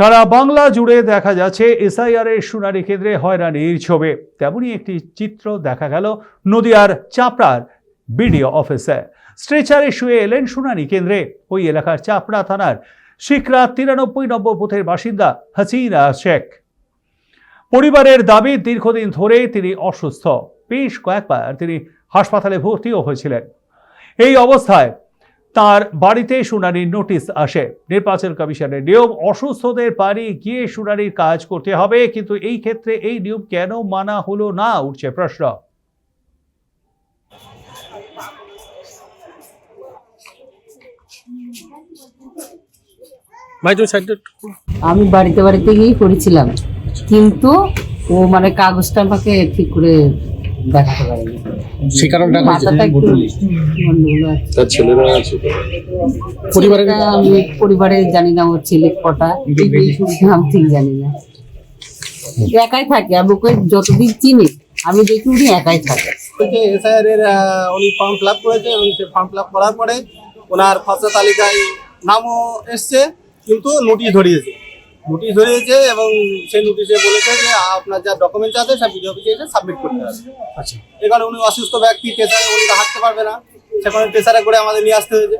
সারা বাংলা জুড়ে দেখা যাচ্ছে এসআইআর এর শুনানি কেন্দ্রে হয়রানির ছবি। তেমনই একটি চিত্র দেখা গেল নদিয়ার চাপড়ার বিডিও অফিসে। স্ট্রেচারে শুয়ে এলেন শুনানি কেন্দ্রে। ওই এলাকার চাপড়া থানার শিকরা তিরানব্বই নম্বর বুথের বাসিন্দা হাসিনা শেখ। পরিবারের দাবি, দীর্ঘদিন ধরে তিনি অসুস্থ। বেশ কয়েকবার তিনি হাসপাতালে ভর্তিও হয়েছিলেন। এই অবস্থায় তার বাড়িতে শুনানির নোটিশ আসে। নির্বাচন কমিশনের নিয়ম অসুস্থদের বাড়ি গিয়ে শুনানির কাজ করতে হবে কিন্তু এই ক্ষেত্রে এই নিয়ম কেন মানা হলো না উঠছে প্রশ্ন। আমি বাড়িতে বাড়িতে গিয়েই করেছিলাম কিন্তু ও মানে কাগজটা আমাকে ঠিক করে দেখাতে পারেনি। সে কারণটা হয়েছে? মাথাটা একটু গন্ডগোল আছে। তার ছেলেরা আছে পরিবারের সেটা আমি পরিবারে জানি না ওর ছেলে কটা? নাম ঠিক জানি না। একাই থাকে আমি ওকে যতদিন চিনি আমি দেখি উনি একাই থাকে। এসআইআর এর আহ, উনি ফর্ম ফিল আপ করেছে এবং সেই ফর্ম ফিল আপ করার পরে ওনার খসড়া তালিকায় নামও এসছে কিন্তু নোটিশ ধরিয়েছে। নোটিশ ধরিয়েছে এবং সেই নোটিশে বলেছে যে আপনার যা ডকুমেন্টস আছে সব বিডিও অফিসে এসে সাবমিট করতে হবে। আচ্ছা। এ কারণে উনি অসুস্থ ব্যক্তি প্রেসারে উনি হাঁটতে পারবে না। সেখানে প্রেসারে করে আমাদের নিয়ে আসতে হয়েছে।